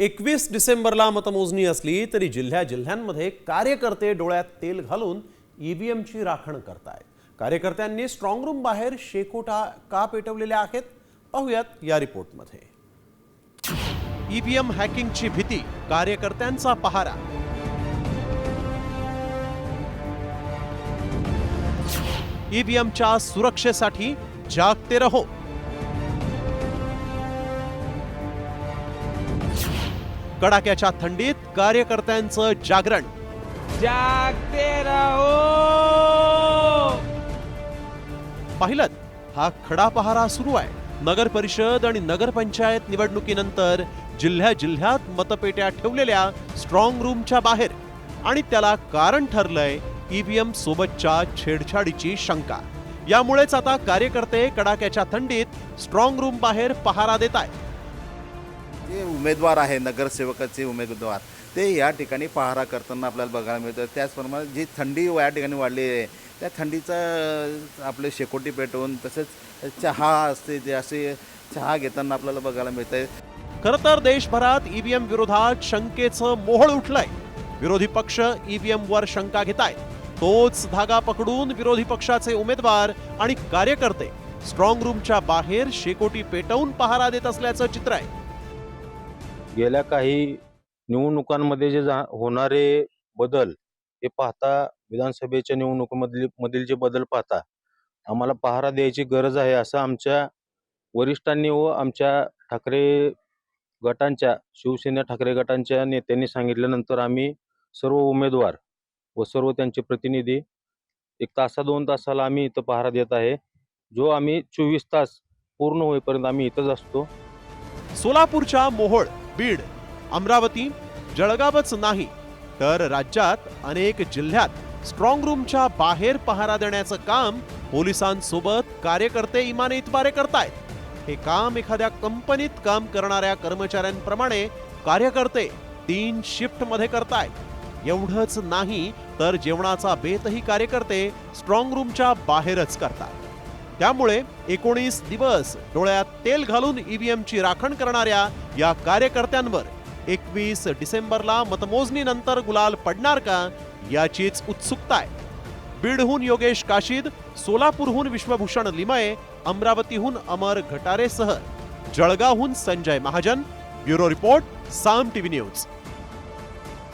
एकवीस डिसेंबरला मतमोजणी असली तरी जिल्ह्या जिल्ह्यांमध्ये कार्यकर्ते डोळ्यात तेल घालून ईव्हीएमची राखण करतायत. कार्यकर्त्यांनी स्ट्रॉंग रूम बाहेर शेकोटा का पेटवलेल्या आहेत? पाहूयात या रिपोर्टमध्ये. ईव्हीएम हॅकिंगची भीती कार्यकर्त्यांचा पहारा. ईव्हीएमच्या सुरक्षेसाठी जागते रहो. कडाक्याच्या थंडीत कार्यकर्त्यांचं जागरण. जागते रहो! पाहिलं हा खडा पहारा सुरू आहे. नगर परिषद आणि नगरपंचायत निवडणुकीनंतर जिल्ह्या जिल्ह्यात मतपेट्या ठेवलेल्या स्ट्रॉंग रूमच्या बाहेर. आणि त्याला कारण ठरलंय ईव्हीएम सोबतच्या छेडछाडीची शंका. यामुळेच आता कार्यकर्ते कडाक्याच्या थंडीत स्ट्रॉंग रूम बाहेर पहारा देत आहेत जे उमेदवार आहे नगरसेवकाचे उमेदवार ते या ठिकाणी पहारा करताना आपल्याला बघायला मिळतं. त्याचप्रमाणे जी थंडी या ठिकाणी वाढली आहे त्या थंडीचा आपले शेकोटी पेटवून तसेच चहा असते जे असे चहा घेताना आपल्याला बघायला मिळत आहे खरं तर देशभरात ईव्हीएम विरोधात शंकेचं मोहळ उठलंय. विरोधी पक्ष ईव्हीएम वर शंका घेतायत. तोच धागा पकडून विरोधी पक्षाचे उमेदवार आणि कार्यकर्ते स्ट्रॉंग रूमच्या बाहेर शेकोटी पेटवून पहारा देत असल्याचं चित्र आहे. गेल्या काही निवडणुकांमध्ये जे जा- होणारे बदल हे पाहता विधानसभेच्या निवडणुकीमधील मधील जे बदल पाहता आम्हाला पहारा द्यायची गरज आहे असं आमच्या वरिष्ठांनी व आमच्या ठाकरे गटांच्या शिवसेना ठाकरे गटांच्या नेत्यांनी सांगितल्यानंतर आम्ही सर्व उमेदवार व सर्व त्यांचे प्रतिनिधी एक तासा दोन तासाला आम्ही इथं पहारा देत आहे. जो आम्ही चोवीस तास पूर्ण होईपर्यंत आम्ही इथंच असतो. सोलापूरच्या मोहोळ बीड अमरावती जळगावच नाही तर राज्यात अनेक जिल्ह्यात स्ट्रॉंग रूमच्या बाहेर पहारा देण्याचं काम पोलिसांसोबत कार्यकर्ते इमाने इतबारे करतायत. हे काम एखाद्या कंपनीत काम करणाऱ्या कर्मचाऱ्यांप्रमाणे कार्यकर्ते तीन शिफ्टमध्ये करतायत. एवढंच नाही तर जेवणाचा बेतही कार्यकर्ते स्ट्रॉंग रूमच्या बाहेरच करतात. त्यामुळे एकोणीस दिवस डोळ्यात तेल घालून ईव्हीएमची राखण करणाऱ्या या कार्यकर्त्यांवर एकवीस डिसेंबरला मतमोजणीनंतर गुलाल पडणार का याचीच उत्सुकता आहे. बीडहून योगेश काशीद सोलापूरहून विश्वभूषण लिमये अमरावतीहून अमर घटारेसह जळगावहून Sanjay Mahajan bureau report Saam TV news.